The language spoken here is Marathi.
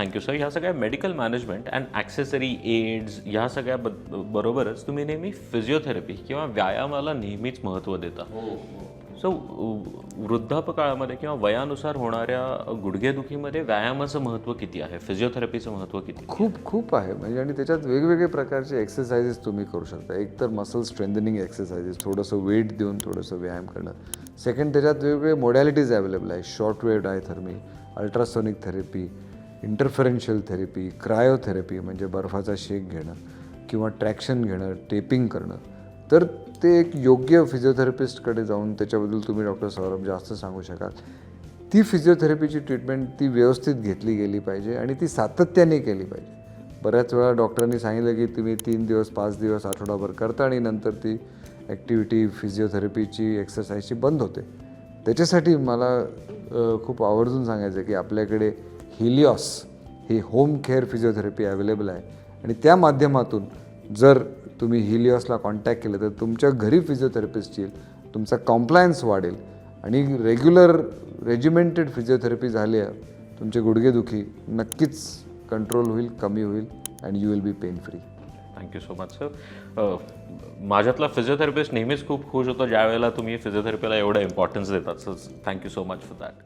थँक्यू सर ह्या सगळ्या medical management and accessory aids ह्या सगळ्या बद- बरोबरच तुम्ही नेहमी फिजिओथेरपी किंवा व्यायामाला नेहमीच महत्त्व देता. सो वृद्धापकाळामध्ये किंवा वयानुसार होणाऱ्या गुडघेदुखीमध्ये व्यायामाचं महत्त्व किती आहे? फिजिओथेरपीचं महत्त्व किती? खूप खूप आहे. म्हणजे आणि त्याच्यात वेगवेगळे प्रकारचे एक्सरसाइजेस तुम्ही करू शकता. एक तर मसल स्ट्रेंथनिंग एक्सरसाइजेस थोडंसं वेट देऊन थोडंसं व्यायाम करणं. सेकंड त्याच्यात वेगवेगळे मोडॅलिटीज अवेलेबल आहे short wave diathermy ultrasonic therapy interferential therapy cryotherapy म्हणजे बर्फाचा शेक घेणं किंवा ट्रॅक्शन घेणं टेपिंग करणं. तर ते एक योग्य फिजिओथेरपिस्टकडे जाऊन त्याच्याबद्दल तुम्ही डॉक्टर सौरभ जास्त सांगू शकाल. ती फिजिओथेरपीची ट्रीटमेंट ती व्यवस्थित घेतली गेली पाहिजे आणि ती सातत्याने केली पाहिजे. बऱ्याच वेळा डॉक्टरांनी सांगितलं की तुम्ही तीन दिवस पाच दिवस आठवडाभर करता आणि नंतर ती ॲक्टिव्हिटी फिजिओथेरपीची एक्सरसाइजची बंद होते. त्याच्यासाठी मला खूप आवर्जून सांगायचं आहे की आपल्याकडे हिलिऑस ही होम केअर फिजिओथेरपी अवेलेबल आहे. आणि त्या माध्यमातून जर तुम्ही हिलिऑसला कॉन्टॅक्ट केलं तर तुमच्या घरी फिजिओथेरपिस्ट येईल तुमचा कॉम्प्लायन्स वाढेल आणि रेग्युलर रेजिमेंटेड फिजिओथेरपी झाली आहे तुमचे गुडघेदुखी नक्कीच कंट्रोल होईल कमी होईल and you will be pain free thank you so much sir माझ्यातला physiotherapist नेहमीच खूप खुश होतो ज्या वेळेला तुम्ही फिजिओथेरपीला एवढं इम्पॉर्टन्स देतात sir. Thank you so much for that